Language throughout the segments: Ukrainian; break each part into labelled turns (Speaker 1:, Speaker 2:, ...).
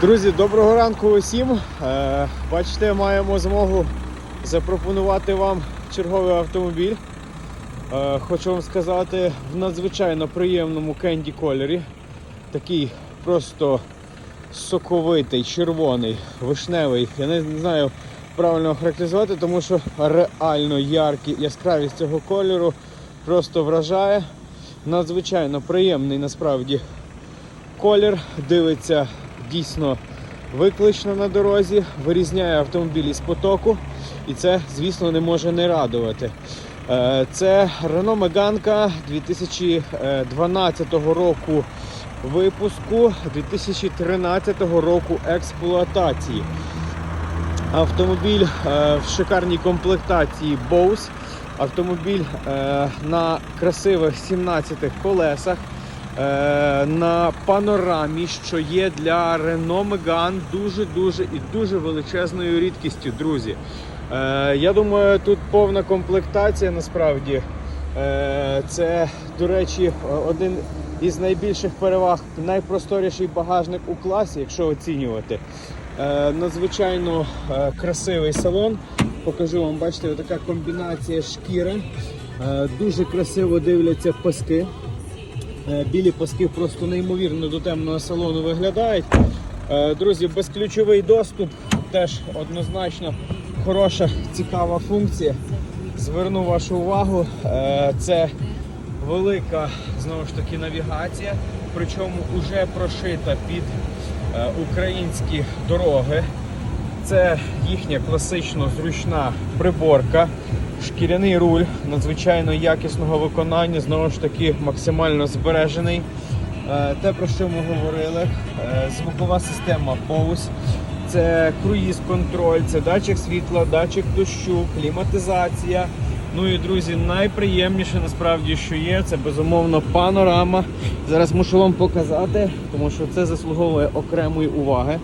Speaker 1: Друзі, доброго ранку усім. Е, Бачите, маємо змогу запропонувати вам черговий автомобіль. Е, Хочу вам сказати в надзвичайно приємному кенді кольорі. Такий просто соковитий, червоний, вишневий. Я не знаю правильно охарактеризувати, тому що реально яркі яскравість цього кольору просто вражає. Надзвичайно приємний насправді колір, дивиться дійсно виклично на дорозі, вирізняє автомобілі з потоку, і це, звісно, не може не радувати. Е, Це Renault Megane 2012 року випуску, 2013 року експлуатації. Автомобіль е, в шикарній комплектації Bose. Автомобіль е, на красивих 17 колесах. Е, На панорамі, що є для Renault Megane дуже-дуже і дуже величезною рідкістю, друзі. Е, Я думаю, тут повна комплектація насправді. Е, Це, до речі, один із найбільших переваг, найпросторіший багажник у класі, якщо оцінювати. Надзвичайно красивий салон. Покажу вам, бачите, така комбінація шкіри. Дуже красиво дивляться паски. Е, Білі паски просто неймовірно до темного салону виглядають. Е, Друзі, безключовий доступ теж однозначно хороша, цікава функція. Зверну вашу увагу, е, це велика знову ж таки навігація, причому вже прошита під українські дороги. Це їхня класично зручна приборка, шкіряний руль надзвичайно якісного виконання, знову ж таки максимально збережений. Е, Те, про що ми говорили, е, звукова система Bose, це круїз-контроль, це датчик світла, датчик дощу, кліматизація. Ну і друзі, найприємніше насправді, що є, це безумовно панорама. Зараз мушу вам показати, тому що це заслуговує окремої уваги.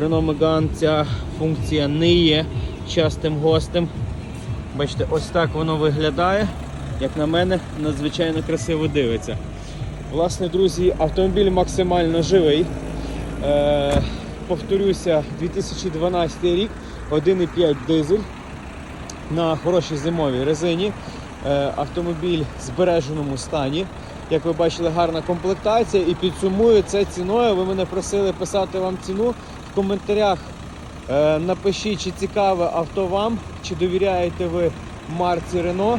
Speaker 1: Renault Megane ця функція не є частим гостем. Бачите, ось так воно виглядає. Як на мене, надзвичайно красиво дивиться. Власне, друзі, автомобіль максимально живий. Е, повторюся, 2012 рік, 1,5 дизель на хорошій зимовій резині. Е, автомобіль в збереженому стані. Як ви бачили, гарна комплектація і підсумую це ціною. Ви мене просили писати вам ціну в коментарях. Е, напишіть, чи цікаве авто вам, чи довіряєте ви марці Renault.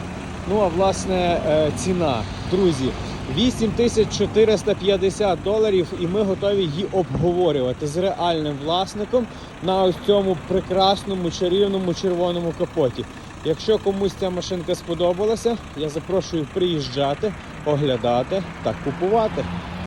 Speaker 1: Ну а власне е, ціна. Друзі, 8450 доларів, і ми готові її обговорювати з реальним власником на ось цьому прекрасному чарівному червоному капоті. Якщо комусь ця машинка сподобалася, я запрошую приїжджати, оглядати та купувати.